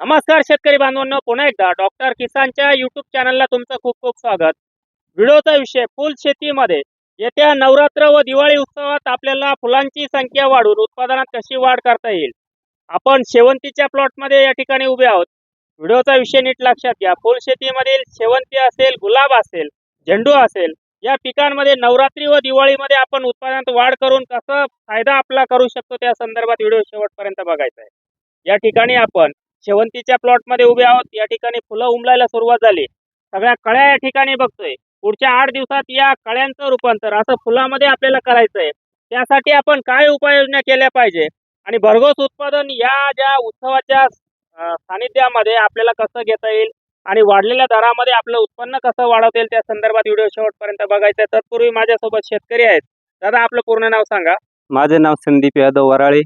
नमस्कार शेतकरी बांधवांनो पुन्हा एकदा डॉक्टर किसानच्या युट्यूब चॅनलला तुमचं खूप खूप स्वागत. व्हिडिओचा विषय फुल शेतीमध्ये येत्या नवरात्र व दिवाळी उत्सवात आपल्याला फुलांची संख्या वाढून उत्पादनात कशी वाढ करता येईल? आपण शेवंतीच्या प्लॉटमध्ये या ठिकाणी उभे आहोत. व्हिडिओचा विषय नीट लक्षात घ्या. फुल शेतीमधील शेवंती असेल गुलाब असेल झेंडू असेल या पिकांमध्ये नवरात्री व दिवाळीमध्ये आपण उत्पादनात वाढ करून कसा फायदा आपला करू शकतो त्या संदर्भात व्हिडिओ शेवटपर्यंत बघायचा आहे. या ठिकाणी आपण शेवंतीच्या प्लॉटमध्ये उभे आहोत. या ठिकाणी फुलं उमलायला सुरुवात झाली. सगळ्या कळ्या या ठिकाणी बघतोय. पुढच्या आठ दिवसात या कळ्यांचं रूपांतर असं फुलामध्ये आपल्याला करायचं आहे त्यासाठी आपण काय उपाययोजना केल्या पाहिजे? आणि भरघोस उत्पादन या ज्या उत्सवाच्या सानिध्यामध्ये आपल्याला कसं घेता येईल? आणि वाढलेल्या दरामध्ये आपलं उत्पन्न कसं वाढवता येईल? त्या संदर्भात व्हिडिओ शेवटपर्यंत बघायचा आहे. तत्पूर्वी माझ्यासोबत शेतकरी आहेत. दादा आपलं पूर्ण नाव सांगा. माझे नाव संदीप यादव वराळे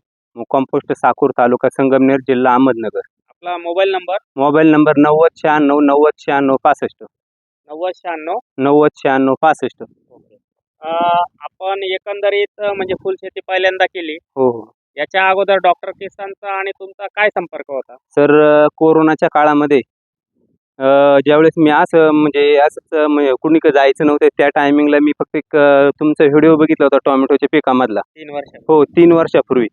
कंपोस्ट साकूर तालुका संगमनेर जिल्हा अहमदनगर. आपला मोबाईल नंबर? मोबाईल नंबर नव्वद शहाण्णव नव्वद शहाण्णव पासष्ट. नव्वद शहाण्णव? नव्वद शहाण्णव पासष्ट. अं, आपण एकंदरीत अं, म्हणजे फुलशेती पहिल्यांदा केली. हो हो. याच्या अगोदर डॉक्टर किसानचा आणि तुमचा काय संपर्क होता? सर अ, कोरोनाच्या काळामध्ये अ, ज्यावेळेस मी असं म्हणजे असंच अ, म्हणजे कुणीकडे जायचं नव्हतं त्या टायमिंगला मी फक्त एक अ, तुमचा व्हिडिओ बघितला होता टोमॅटोच्या पिकामधला. तीन वर्ष. हो तीन वर्षापूर्वी.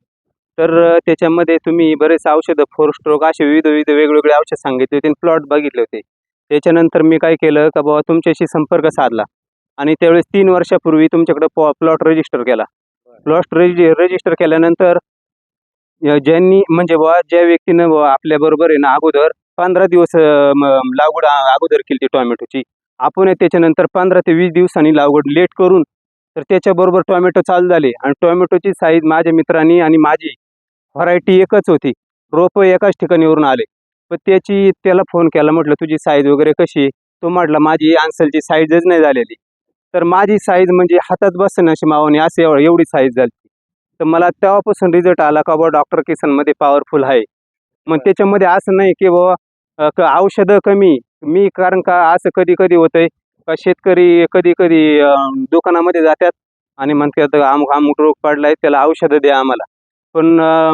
तर त्याच्यामध्ये तुम्ही बरेच औषधं फोर स्ट्रोक असे विविध विविध वेगवेगळे औषध सांगितले होते प्लॉट बघितले होते. त्याच्यानंतर मी काय केलं का बाबा तुमच्याशी संपर्क साधला आणि त्यावेळेस तीन वर्षापूर्वी तुमच्याकडे प्लॉट रजिस्टर केला. प्लॉट रजि रजिस्टर केल्यानंतर ज्यांनी म्हणजे बाबा ज्या व्यक्तीनं बुवा आपल्याबरोबर आहे ना अगोदर पंधरा दिवस लागवड अगोदर केली ती टोमॅटोची. आपण त्याच्यानंतर पंधरा ते वीस दिवसांनी लागवड लेट करून तर त्याच्याबरोबर टोमॅटो चालू झाले. आणि टोमॅटोची साईज माझ्या मित्रांनी आणि माझी व्हरायटी एकच होती. रोपं एकाच ठिकाणीवरून आले. पण त्याची त्याला फोन केला म्हटलं तुझी साईज वगैरे कशी तो म्हटला माझी आन्सलची साईजच नाही झालेली. तर माझी साईज म्हणजे हातात बसेन अशी मावणी असं एवढी साईज झाली तर मला तेव्हापासून रिझल्ट आला का बाबा डॉक्टर किसनमध्ये पॉवरफुल आहे. मग त्याच्यामध्ये असं नाही की बाबा क- औषधं कमी. मी कारण का असं कधी कधी होतंय का शेतकरी कधी कधी दुकानामध्ये जातात आणि म्हणतात अमुक अमुक रोग पडलाय त्याला औषधं द्या आम्हाला. पण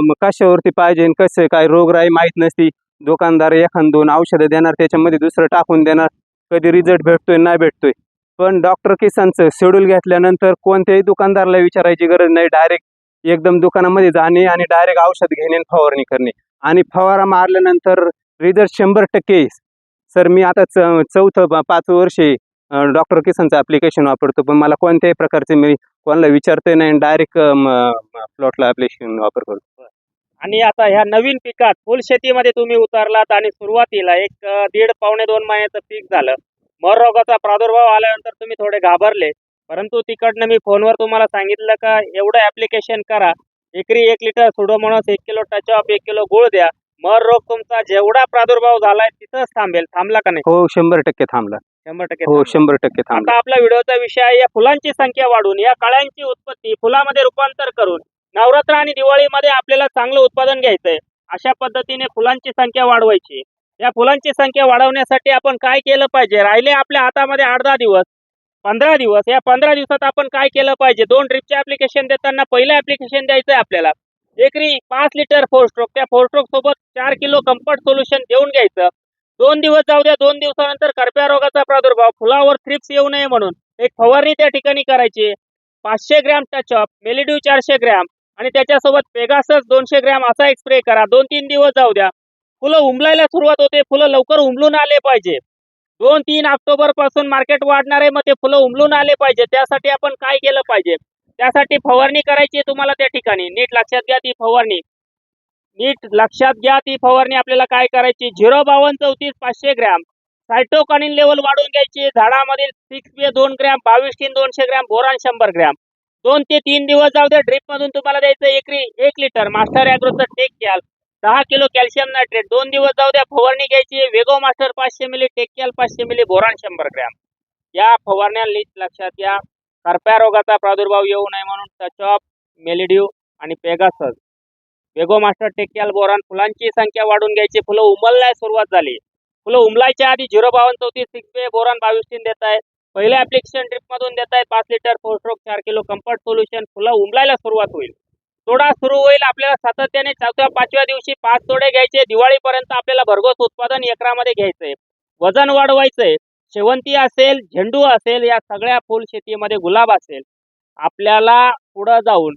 मग कशावरती पाहिजे आणि कसं काय रोगराई माहीत नसती. दुकानदार एखाद दोन औषधं देणार त्याच्यामध्ये दुसरं टाकून देणार. कधी रिझल्ट भेटतोय नाही भेटतोय. पण डॉक्टर किसानचं शेड्यूल घेतल्यानंतर कोणत्याही दुकानदाराला विचारायची गरज नाही. डायरेक्ट एकदम दुकानामध्ये जाणे आणि डायरेक्ट औषध घेणे आणि फवारणी करणे. आणि फवारा मारल्यानंतर रिझल्ट शंभर टक्के सर मी आता च चौथं पाच वर्षे डॉक्टर किसनचं ॲप्लिकेशन वापरतो पण मला कोणत्याही प्रकारचे मी कोणाला विचारते नाही डायरेक्ट प्लॉटला ॲप्लिकेशन वापर करतो. आणि आता ह्या नवीन पिकात फुल शेतीमध्ये तुम्ही उतरलात आणि सुरुवातीला एक दीड पावणे दोन महिन्याचं पीक झालं. मर रोगाचा प्रादुर्भाव आल्यानंतर तुम्ही थोडे घाबरले. परंतु तिकडनं मी फोनवर तुम्हाला सांगितलं का एवढं ॲप्लिकेशन करा. एकरी एक लिटर सुडोमोनस एक किलो टचअप एक किलो गुळ द्या. मर रोग तुमचा जेवढा प्रादुर्भाव झालाय तिथंच थांबेल. थांबला का नाही? हो शंभर टक्के थांबला. शंभर टक्के हो थांबला. शंभर टक्के थांबला. आता आपला व्हिडिओचा विषय आहे या फुलांची संख्या वाढवून या कळ्यांची उत्पत्ती फुलामध्ये रूपांतर करून नवरात्र आणि दिवाळीमध्ये आपल्याला चांगलं उत्पादन घ्यायचंय. अशा पद्धतीने फुलांची संख्या वाढवायची. या फुलांची संख्या वाढवण्यासाठी आपण काय केलं पाहिजे? राहिले आपल्या हातामध्ये आठ दहा दिवस पंधरा दिवस. या पंधरा दिवसात आपण काय केलं पाहिजे? दोन ड्रिपचे ऍप्लिकेशन देताना पहिलं ऍप्लिकेशन द्यायचंय आपल्याला. एकरी पाच लिटर फोर स्ट्रोक त्या फोर स्ट्रोक सोबत चार किलो कम्फर्ट सोल्युशन देऊन घ्यायचं. दोन दिवस जाऊ द्या दोन दिवसानंतर कर्प्या रोगाचा प्रादुर्भाव फुलावर थ्रिप्स येऊ नये म्हणून. एक फवारणी त्या ठिकाणी करायची. पाचशे ग्रॅम टचअप मेलिड्यू चारशे ग्रॅम. आणि त्याच्यासोबत पेगासस दोनशे ग्रॅम असा एक स्प्रे करा. दोन तीन दिवस जाऊ द्या. फुलं उमलायला सुरुवात होते. फुलं लवकर उमलून आले पाहिजे. दोन तीन ऑक्टोबरपासून मार्केट वाढणार आहे. मग ते फुलं उमलून आले पाहिजे. त्यासाठी आपण काय केलं पाहिजे? त्यासाठी फवारणी करायची तुम्हाला त्या ठिकाणी. नीट लक्षात घ्या ती फवारणी. नीट लक्षात घ्या ती फवारणी आपल्याला काय करायची? झिरो बावन्न चौतीस पाचशे ग्रॅम. सायटोकानिन लेवल वाढवून घ्यायची. झाडामधील सिक्स बी दोन ग्रॅम बावीस तीन दोनशे ग्रॅम बोरान शंभर ग्रॅम. दोन ते तीन दिवस जाऊ द्या ड्रिप मधून तुम्हाला द्यायचं एकरी एक लिटर मास्टर ॲग्रोचं टेक घ्याल दहा किलो कॅल्शियम नायट्रेट दोन दिवस जाऊ द्या फवारणी घ्यायची वेगो मास्टर पाचशे मिली टेक्याल पाचशे मिली बोरान शंभर ग्रॅम. या फवारण्या नीट लक्षात घ्या. करप्या रोगाचा प्रादुर्भाव येऊ नये म्हणून टचअप मेलिड्यू आणि पेगासस. वेगो मास्टर टेक्याल बोरान फुलांची संख्या वाढून घ्यायची. फुलं उमलण्यास सुरुवात झाली. फुलं उमलायच्या आधी झिरो बावन चौतीस सिक्स बे बोरान बावीस तीन देत आहे पहिल्या ऍप्लिकेशन ट्रिप मधून देत आहे पाच लिटर फोर स्ट्रोक चार किलो कम्फर्ट सोल्युशन फुलं उमलायला सुरुवात होईल. तोडा सुरू होईल. आपल्याला सातत्याने चौथ्या पाचव्या दिवशी पाच तोडे घ्यायचे. दिवाळीपर्यंत आपल्याला भरघोस उत्पादन एकरामध्ये घ्यायचंय. वजन वाढवायचंय. शेवंती असेल झेंडू असेल या सगळ्या फुल शेतीमध्ये गुलाब असेल आपल्याला पुढं जाऊन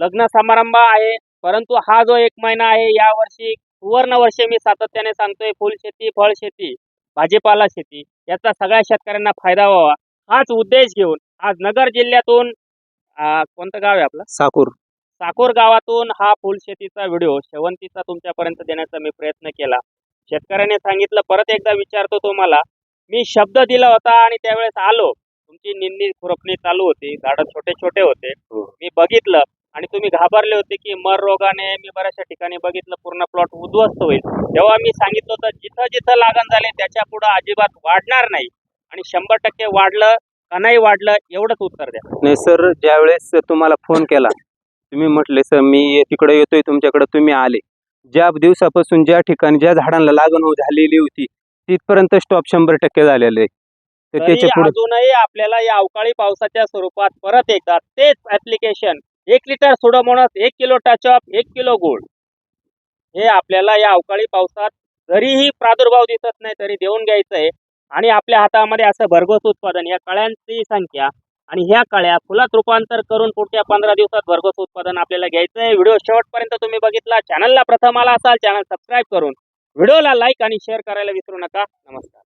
लग्न समारंभ आहे. परंतु हा जो एक महिना आहे या वर्षी सुवर्ण वर्षे मी सातत्याने सांगतोय फुल शेती फळ शेती भाजीपाला शेती याचा सगळ्या शेतकऱ्यांना फायदा व्हावा. हाच उद्देश घेऊन आज नगर जिल्ह्यातून कोणतं गाव आहे आपलं? साकूर. साकोर गावातून हा फुलशेतीचा व्हिडिओ शेवंतीचा तुमच्यापर्यंत देण्याचा मी प्रयत्न केला. शेतकऱ्याने सांगितलं परत एकदा विचारतो तुम्हाला मी शब्द दिला होता आणि त्यावेळेस आलो. तुमची निंदी खुरपणी चालू होती. झाडं छोटे छोटे होते. हो. मी बघितलं आणि तुम्ही घाबरले होते की मर रोगाने मी बऱ्याचशा ठिकाणी बघितलं. पूर्ण प्लॉट उद्ध्वस्त होईल. तेव्हा मी सांगितलं होतं जिथं जिथं लागण झाले त्याच्या पुढं अजिबात वाढणार नाही. आणि शंभर टक्के वाढलं का नाही वाढलं एवढंच उत्तर द्या. नाही सर ज्यावेळेस तुम्हाला फोन केला तुम्ही म्हटले सर मी तिकडे येतोय तुमच्याकडे तुम्ही आले. ज्या दिवसापासून ज्या ठिकाणी ज्या झाडांना लागण हो झालेली होती तिथपर्यंत स्टॉप शंभर टक्के झालेलं तर तरी त्याच्या पुढे अजूनही आपल्याला या अवकाळी पावसाच्या स्वरूपात परत एकदा तेच ऍप्लिकेशन एक लिटर सुडोमोनस एक किलो टचअप एक किलो गुळ हे आपल्याला या अवकाळी पावसात जरीही प्रादुर्भाव दिसत नाही तरी देऊन घ्यायचं आहे आणि आपल्या हातामध्ये असं भरघोस उत्पादन या कळ्यांची संख्या आणि ह्या कळ्या फुलात रूपांतर करून पुढच्या पंधरा दिवसात भरघोस उत्पादन आपल्याला घ्यायचं आहे व्हिडिओ शेवटपर्यंत तुम्ही बघितला चॅनलला प्रथम आला असाल चॅनल सबस्क्राईब करून व्हिडिओला लाईक आणि शेअर करायला विसरू नका. नमस्कार.